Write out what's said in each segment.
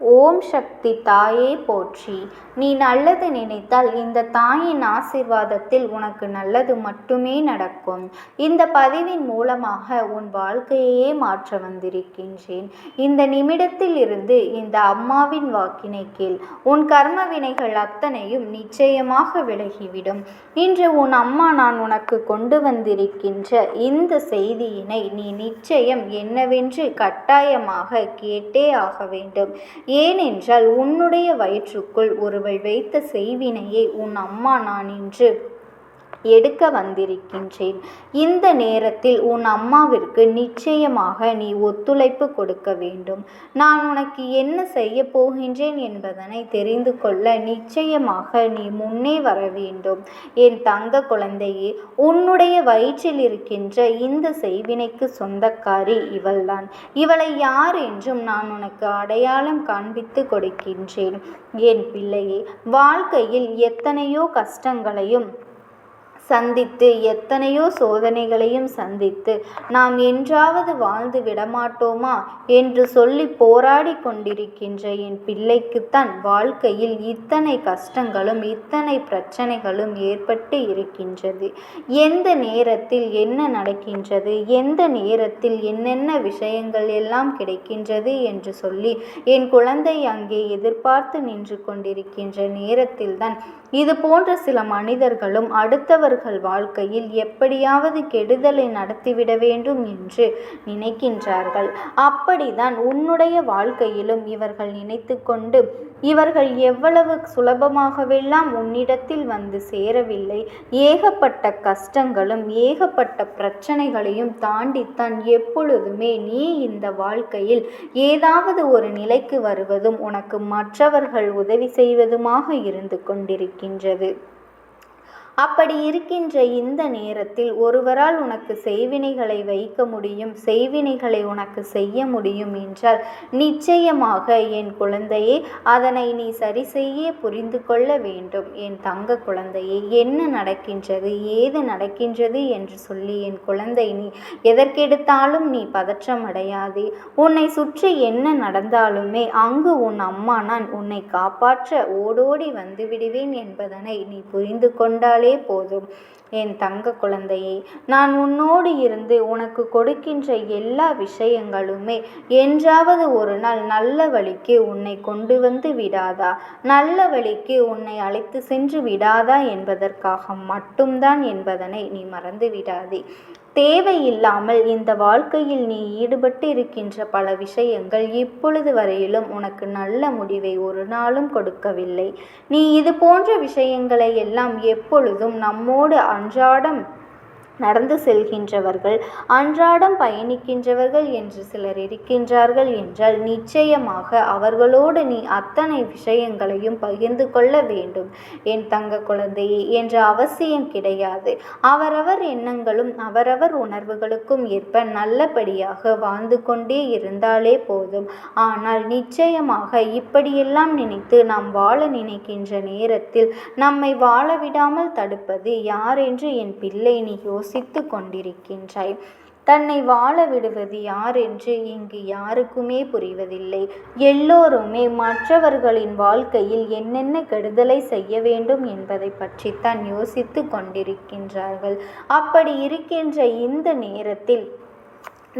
ஓம் சக்தி தாயே போற்றி. நீ நல்லது நினைத்தால் இந்த தாயின் ஆசிர்வாதத்தில் உனக்கு நல்லது மட்டுமே நடக்கும். இந்த பதிவின் மூலமாக உன் வாழ்க்கையே மாற்ற வந்திருக்கின்றேன். இந்த நிமிடத்தில் இருந்து இந்த அம்மாவின் வாக்கினை கீழ் உன் கர்ம வினைகள் அத்தனையும் நிச்சயமாக விலகிவிடும். இன்று உன் அம்மா நான் உனக்கு கொண்டு வந்திருக்கின்ற இந்த செய்தியினை நீ நிச்சயம் என்னவென்று கட்டாயமாக கேட்டே ஆக வேண்டும். ஏனென்றால் உன்னுடைய வயிற்றுக்குள் ஒருவள் வைத்த செய்வினையை உன் அம்மா நான் இன்று எடுக்க வந்திருக்கின்றேன். இந்த நேரத்தில் உன் அம்மாவிற்கு நிச்சயமாக நீ ஒத்துழைப்பு கொடுக்க வேண்டும். நான் உனக்கு என்ன செய்ய போகின்றேன் என்பதனை தெரிந்து கொள்ள நிச்சயமாக நீ முன்னே வர வேண்டும். என் தங்க குழந்தையே உன்னுடைய வயிற்றில் இருக்கின்ற இந்த செய்வினைக்கு சொந்தக்காரி இவள்தான். இவளை யார் என்றும் நான் உனக்கு அடையாளம் காண்பித்து கொடுக்கின்றேன். என் பிள்ளையே வாழ்க்கையில் எத்தனையோ கஷ்டங்களையும் சந்தித்து எத்தனையோ சோதனைகளையும் சந்தித்து நாம் என்றாவது வாழ்ந்து விடமாட்டோமா என்று சொல்லி போராடி கொண்டிருக்கின்ற என் பிள்ளைக்குத்தான் வாழ்க்கையில் இத்தனை கஷ்டங்களும் இத்தனை பிரச்சனைகளும் ஏற்பட்டு இருக்கின்றது. எந்த நேரத்தில் என்ன நடக்கின்றது எந்த நேரத்தில் என்னென்ன விஷயங்கள் எல்லாம் கிடைக்கின்றது என்று சொல்லி என் குழந்தை அங்கே எதிர்பார்த்து நின்று கொண்டிருக்கின்ற நேரத்தில்தான் இது போன்ற சில மனிதர்களும் அடுத்தவர்கள் வாழ்க்கையில் எப்படியாவது கெடுதலை நடத்திவிட வேண்டும் என்று நினைக்கின்றார்கள். அப்படிதான் உன்னுடைய வாழ்க்கையிலும் இவர்கள் நினைத்து கொண்டு இவர்கள் எவ்வளவு சுலபமாகவெல்லாம் உன்னிடத்தில் வந்து சேரவில்லை. ஏகப்பட்ட கஷ்டங்களும் ஏகப்பட்ட பிரச்சனைகளையும் தாண்டித்தான் எப்பொழுதுமே நீ இந்த வாழ்க்கையில் ஏதாவது ஒரு நிலைக்கு வருவதும் உனக்கு மற்றவர்கள் உதவி செய்வதுமாக இருந்து கொண்டிருக்கின்றது. அப்படி இருக்கின்ற இந்த நேரத்தில் ஒருவரால் உனக்கு செய்வினைகளை வைக்க முடியும் செய்வினைகளை உனக்கு செய்ய முடியும் என்றால் நிச்சயமாக என் குழந்தையே அதனை நீ சரி செய்ய புரிந்து கொள்ள வேண்டும். என் தங்க குழந்தையே என்ன நடக்கின்றது ஏது நடக்கின்றது என்று சொல்லி என் குழந்தை நீ எதற்கெடுத்தாலும் நீ பதற்றம் அடையாதே உன்னை சுற்றி என்ன நடந்தாலுமே அங்கு உன் அம்மா நான் உன்னை காப்பாற்ற ஓடோடி வந்து விடுவேன் என்பதனை நீ புரிந்து கொண்டாலே இருந்தாலே போதும். என் தங்க குழந்தையே நான் உன்னோடு இருந்து உனக்கு கொடுக்கின்ற எல்லா விஷயங்களுமே என்றாவது ஒரு நாள் நல்ல வழிக்கு உன்னை கொண்டு வந்து விடாதா? நல்ல வழிக்கு உன்னை அழைத்து சென்று விடாதா என்பதற்காக மட்டும்தான் என்பதனை நீ மறந்து விடாதே. தேவையில்லாமல் இந்த வாழ்க்கையில் நீ ஈடுபட்டு இருக்கின்ற பல விஷயங்கள் இப்பொழுது வரையிலும் உனக்கு நல்ல முடிவை ஒரு நாளும் கொடுக்கவில்லை. நீ இது போன்ற விஷயங்களை எல்லாம் எப்பொழுதும் நம்மோடு அன்றாடம் நடந்து செல்கின்றவர்கள் அன்றாடம் பயணிக்கின்றவர்கள் என்று சிலர் இருக்கின்றார்கள் என்றால் நிச்சயமாக அவர்களோடு நீ அத்தனை விஷயங்களையும் பகிர்ந்து கொள்ள வேண்டும். என் தங்க குழந்தையே என்ற அவசியம் கிடையாது. அவரவர் எண்ணங்களும் அவரவர் உணர்வுகளுக்கும் ஏற்ப நல்லபடியாக வாழ்ந்து கொண்டே இருந்தாலே போதும். ஆனால் நிச்சயமாக இப்படியெல்லாம் நினைத்து நாம் வாழ நினைக்கின்ற நேரத்தில் நம்மை வாழ விடாமல் தடுப்பது யார் என்று என் பிள்ளை நீ யோசி யோசித்து கொண்டிருக்கின்றாய் தன்னை வாழ விடுவது யார் என்று இங்கு யாருக்குமே புரிவதில்லை. எல்லோருமே மற்றவர்களின் வாழ்க்கையில் என்னென்ன கெடுதலை செய்ய வேண்டும் என்பதை பற்றித்தான் யோசித்து கொண்டிருக்கின்றார்கள் அப்படி இருக்கின்ற இந்த நேரத்தில்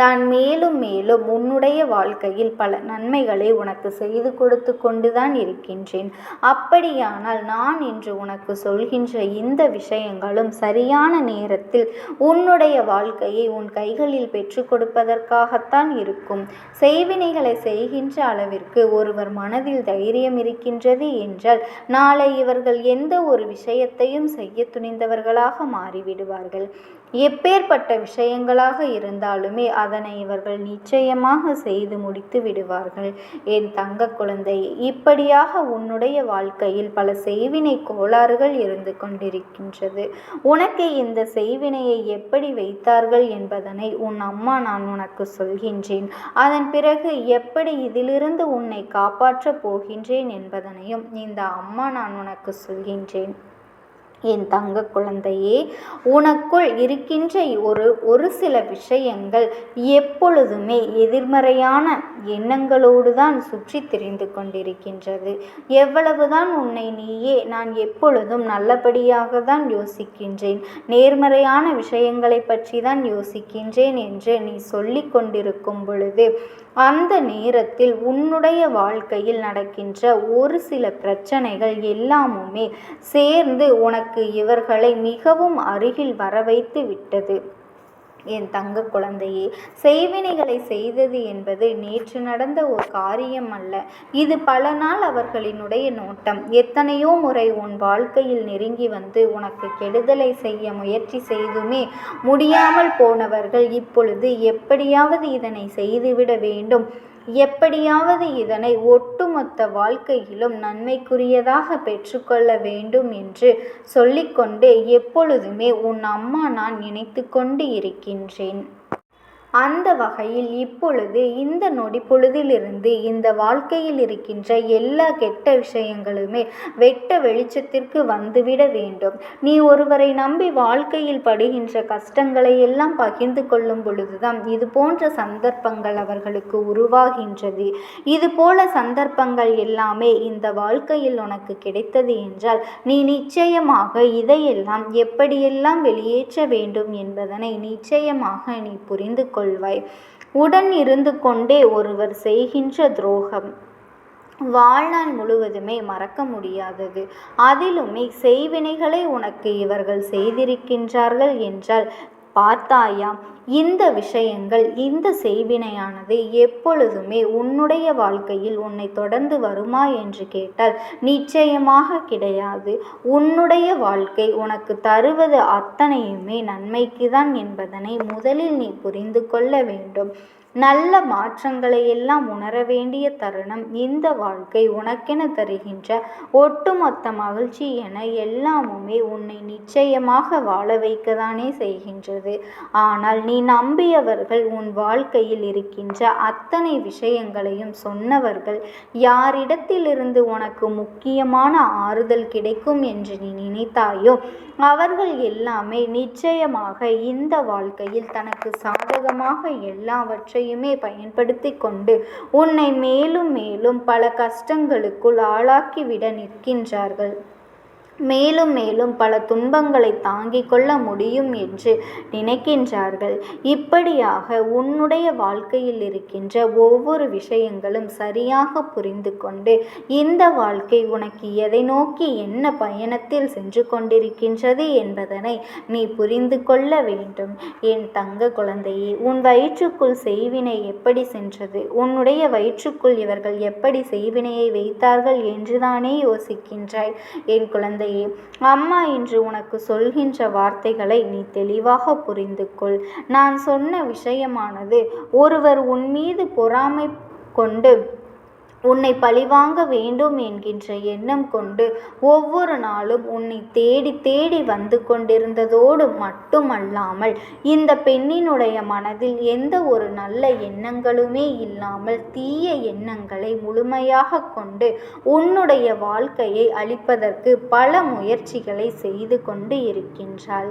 நான் மேலும் மேலும் உன்னுடைய வாழ்க்கையில் பல நன்மைகளை உனக்கு செய்து கொடுத்து கொண்டுதான் இருக்கின்றேன். அப்படியானால் நான் இன்று உனக்கு சொல்கின்ற இந்த விஷயங்களும் சரியான நேரத்தில் உன்னுடைய வாழ்க்கையை உன் கைகளில் பெற்று கொடுப்பதற்காகத்தான் இருக்கும். செய்வினைகளை செய்கின்ற அளவிற்கு ஒருவர் மனதில் தைரியம் இருக்கின்றது என்றால் நாளை இவர்கள் எந்த ஒரு விஷயத்தையும் செய்ய துணிந்தவர்களாக மாறிவிடுவார்கள். எப்பேற்பட்ட விஷயங்களாக இருந்தாலுமே அதனை இவர்கள் நிச்சயமாக செய்து முடித்து விடுவார்கள். என் தங்க குழந்தை இப்படியாக உன்னுடைய வாழ்க்கையில் பல செய்வினை கோளாறுகள் இருந்து கொண்டிருக்கின்றது. உனக்கு இந்த செய்வினையை எப்படி வைத்தார்கள் என்பதனை உன் அம்மா நான் உனக்கு சொல்கின்றேன். அதன் பிறகு எப்படி இதிலிருந்து உன்னை காப்பாற்றப் போகின்றேன் என்பதனையும் இந்த அம்மா நான் உனக்கு சொல்கின்றேன். என் தங்க குழந்தையே உனக்குள் இருக்கின்ற ஒரு ஒரு சில விஷயங்கள் எப்பொழுதுமே எதிர்மறையான எண்ணங்களோடு தான் சுற்றி திரிந்து கொண்டிருக்கின்றது. எவ்வளவுதான் உன்னை நீயே நான் எப்பொழுதும் நல்லபடியாக தான் யோசிக்கின்றேன். நேர்மறையான விஷயங்களை பற்றி தான் யோசிக்கின்றேன் என்று நீ சொல்லி கொண்டிருக்கும் பொழுது அந்த நேரத்தில் உன்னுடைய வாழ்க்கையில் நடக்கின்ற ஒரு சில பிரச்சனைகள் எல்லாமுமே சேர்ந்து உனக்கு இவர்களை மிகவும் அருகில் வர வைத்து விட்டது. என் தங்க குழந்தையே செய்வினைகளை செய்தது என்பது நேற்று நடந்த ஒரு காரியம் அல்ல. இது பல நாள் அவர்களினுடைய நோட்டம். எத்தனையோ முறை உன் வாழ்க்கையில் நெருங்கி வந்து உனக்கு கெடுதலை செய்ய முயற்சி செய்துமே முடியாமல் போனவர்கள் இப்பொழுது எப்படியாவது இதனை செய்துவிட வேண்டும். எப்படியாவது இதனை ஒட்டுமொத்த வாழ்க்கையிலும் நன்மைக்குரியதாக பெற்றுக்கொள்ள வேண்டும் என்று சொல்லிக்கொண்டு எப்பொழுதுமே உன் அம்மா நான் நினைத்து கொண்டு இருக்கின்றேன். அந்த வகையில் இப்பொழுது இந்த நொடி பொழுதிலிருந்து இந்த வாழ்க்கையில் இருக்கின்ற எல்லா கெட்ட விஷயங்களுமே வெட்ட வெளிச்சத்திற்கு வந்துவிட வேண்டும். நீ ஒருவரை நம்பி வாழ்க்கையில் படுகின்ற கஷ்டங்களை எல்லாம் பகிர்ந்து கொள்ளும் பொழுதுதான் இது போன்ற சந்தர்ப்பங்கள் அவர்களுக்கு உருவாகின்றது. இது போல சந்தர்ப்பங்கள் எல்லாமே இந்த வாழ்க்கையில் உனக்கு கிடைத்தது என்றால் நீ நிச்சயமாக இதையெல்லாம் எப்படியெல்லாம் வெளியேற்ற வேண்டும் என்பதனை நிச்சயமாக நீ புரிந்து கொள். கொள்வாய் உடன் இருந்து கொண்டே ஒருவர் செய்கின்ற துரோகம். வாழ்நாள் முழுவதுமே மறக்க முடியாதது. அதிலுமே செய்வினைகளை உனக்கு இவர்கள் செய்திருக்கின்றார்கள் என்றால் பார்த்தாயா? இந்த விஷயங்கள் இந்த செய்வினையானது எப்பொழுதுமே உன்னுடைய வாழ்க்கையில் உன்னை தொடர்ந்து வருமா என்று கேட்டால் நிச்சயமாக கிடையாது. உன்னுடைய வாழ்க்கை உனக்கு தருவது அத்தனையுமே நன்மைக்கு தான் என்பதனை முதலில் நீ புரிந்து கொள்ள வேண்டும். நல்ல மாற்றங்களை எல்லாம் உணர வேண்டிய தருணம் இந்த வாழ்க்கை உனக்கென தருகின்ற ஒட்டுமொத்த மகிழ்ச்சி என எல்லாமுமே உன்னை நிச்சயமாக வாழ வைக்கதானே செய்கின்றது. ஆனால் நீ நம்பியவர்கள் உன் வாழ்க்கையில் இருக்கின்ற அத்தனை விஷயங்களையும் சொன்னவர்கள் யாரிடத்திலிருந்து உனக்கு முக்கியமான ஆறுதல் கிடைக்கும் என்று நீ நினைத்தாயோ அவர்கள் எல்லாமே நிச்சயமாக இந்த வாழ்க்கையில் தனக்கு சாதகமாக எல்லாவற்றையுமே பயன்படுத்தி கொண்டு உன்னை மேலும் மேலும் பல கஷ்டங்களுக்குள் ஆளாக்கிவிட நிற்கின்றார்கள். மேலும் மேலும் பல துன்பங்களை தாங்கிக் கொள்ள முடியும் என்று நினைக்கின்றார்கள். இப்படியாக உன்னுடைய வாழ்க்கையில் இருக்கின்ற ஒவ்வொரு விஷயங்களும் சரியாக புரிந்து கொண்டு இந்த வாழ்க்கை உனக்கு எதை நோக்கி என்ன பயணத்தில் சென்று கொண்டிருக்கின்றது என்பதனை நீ புரிந்து கொள்ள வேண்டும். என் தங்க குழந்தையே உன் வயிற்றுக்குள் செய்வினை எப்படி சென்றது? உன்னுடைய வயிற்றுக்குள் இவர்கள் எப்படி செய்வினையை வைத்தார்கள் என்றுதானே யோசிக்கின்றாய். என் குழந்தை குழந்தையே அம்மா இன்று உனக்கு சொல்கின்ற வார்த்தைகளை நீ தெளிவாக புரிந்து கொள் நான் சொன்ன விஷயமானது ஒருவர் உன் மீது பொறாமை கொண்டு உன்னை பழிவாங்க வேண்டும் என்கின்ற எண்ணம் கொண்டு ஒவ்வொரு நாளும் உன்னை தேடி தேடி வந்து கொண்டிருந்ததோடு மட்டுமல்லாமல் இந்த பெண்ணினுடைய மனதில் எந்த ஒரு நல்ல எண்ணங்களுமே இல்லாமல் தீய எண்ணங்களை முழுமையாக கொண்டு உன்னுடைய வாழ்க்கையை அழிப்பதற்கு பல முயற்சிகளை செய்து கொண்டு இருக்கின்றாள்.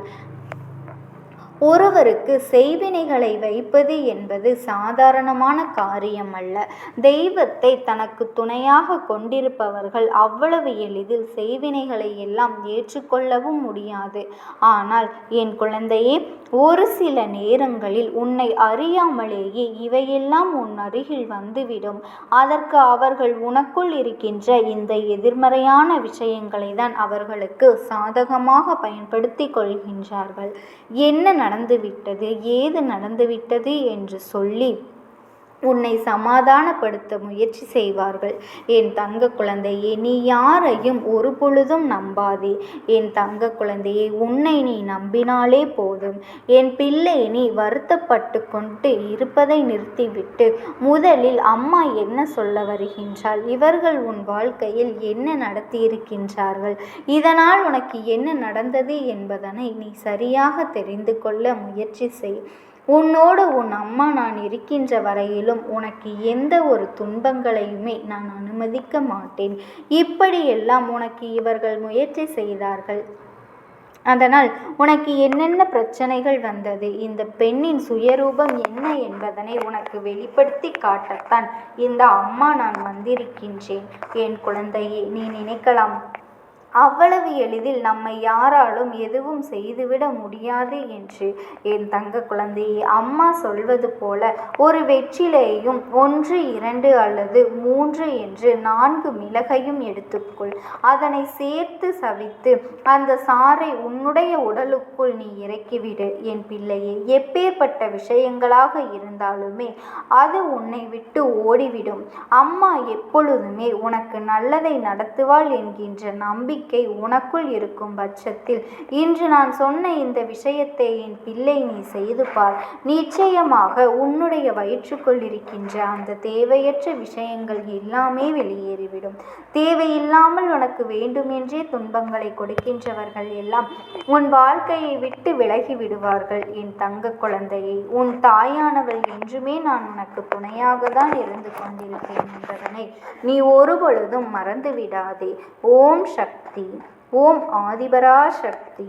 ஒருவருக்கு செய்வினைகளை வைப்பது என்பது சாதாரணமான காரியம் அல்ல தெய்வத்தை தனக்கு துணையாக கொண்டிருப்பவர்கள் அவ்வளவு எளிதில் செய்வினைகளை எல்லாம் ஏற்றுக்கொள்ளவும் முடியாது. ஆனால் என் குழந்தையே ஒரு சில நேரங்களில் உன்னை அறியாமலேயே இவையெல்லாம் உன் அருகில் வந்துவிடும். அதற்கு அவர்கள் உனக்குள் இருக்கின்ற இந்த எதிர்மறையான விஷயங்களை தான் அவர்களுக்கு சாதகமாக பயன்படுத்தி கொள்கின்றார்கள். என்ன நடந்துவிட்டது? ஏது நடந்துவிட்டது? என்று சொல்லி உன்னை சமாதானப்படுத்த முயற்சி செய்வார்கள். என் தங்க குழந்தையே நீ யாரையும் ஒரு பொழுதும் நம்பாதே. என் தங்க குழந்தையே உன்னை நீ நம்பினாலே போதும். என் பிள்ளை நீ வருத்தப்பட்டு கொண்டு இருப்பதை நிறுத்திவிட்டு முதலில் அம்மா என்ன சொல்ல வருகின்றாள்? இவர்கள் உன் வாழ்க்கையில் என்ன நடத்தியிருக்கின்றார்கள்? இதனால் உனக்கு என்ன நடந்தது என்பதனை நீ சரியாக தெரிந்து கொள்ள முயற்சி செய். உன்னோடு உன் அம்மா நான் இருக்கின்ற வரையிலும் உனக்கு எந்த ஒரு துன்பங்களையுமே நான் அனுமதிக்க மாட்டேன். இப்படியெல்லாம் உனக்கு இவர்கள் முயற்சி செய்தார்கள். அதனால் உனக்கு என்னென்ன பிரச்சனைகள் வந்தது? இந்த பெண்ணின் சுயரூபம் என்ன என்பதனை உனக்கு வெளிப்படுத்தி காட்டத்தான் இந்த அம்மா நான் வந்திருக்கின்றேன். என் குழந்தையே நீ நினைக்கலாம். அவ்வளவு எளிதில் நம்மை யாராலும் எதுவும் செய்துவிட முடியாது என்று என் தங்க குழந்தையை அம்மா சொல்வது போல ஒரு வெற்றிலையும் ஒன்று இரண்டு அல்லது மூன்று என்று நான்கு மிளகையும் எடுத்துக்கொள். அதனை சேர்த்து சவித்து அந்த சாறை உன்னுடைய உடலுக்குள் நீ இறக்கிவிடு. என் பிள்ளையே எப்பேற்பட்ட விஷயங்களாக இருந்தாலுமே அது உன்னை விட்டு ஓடிவிடும். அம்மா எப்பொழுதுமே உனக்கு நல்லதை நடத்துவாள் என்கின்ற நம்பிக்கை நம்பிக்கை உனக்குள் இருக்கும் பட்சத்தில் இன்று நான் சொன்ன இந்த விஷயத்தை என் பிள்ளை நீ செய்து பார். நிச்சயமாக உன்னுடைய வயிற்றுக்குள் இருக்கின்ற அந்த தேவையற்ற விஷயங்கள் எல்லாமே வெளியேறிவிடும். தேவையில்லாமல் உனக்கு வேண்டுமென்றே துன்பங்களை கொடுக்கின்றவர்கள் எல்லாம் உன் வாழ்க்கையை விட்டு விலகி விடுவார்கள். என் தங்க குழந்தையை உன் தாயானவள் என்றுமே நான் உனக்கு துணையாக தான் இருந்து கொண்டிருப்பேன் என்பதனை நீ ஒருபொழுதும் மறந்து விடாதே ஓம் சக்தி. சக்தி. ஓம் ஆதிபரா சக்தி.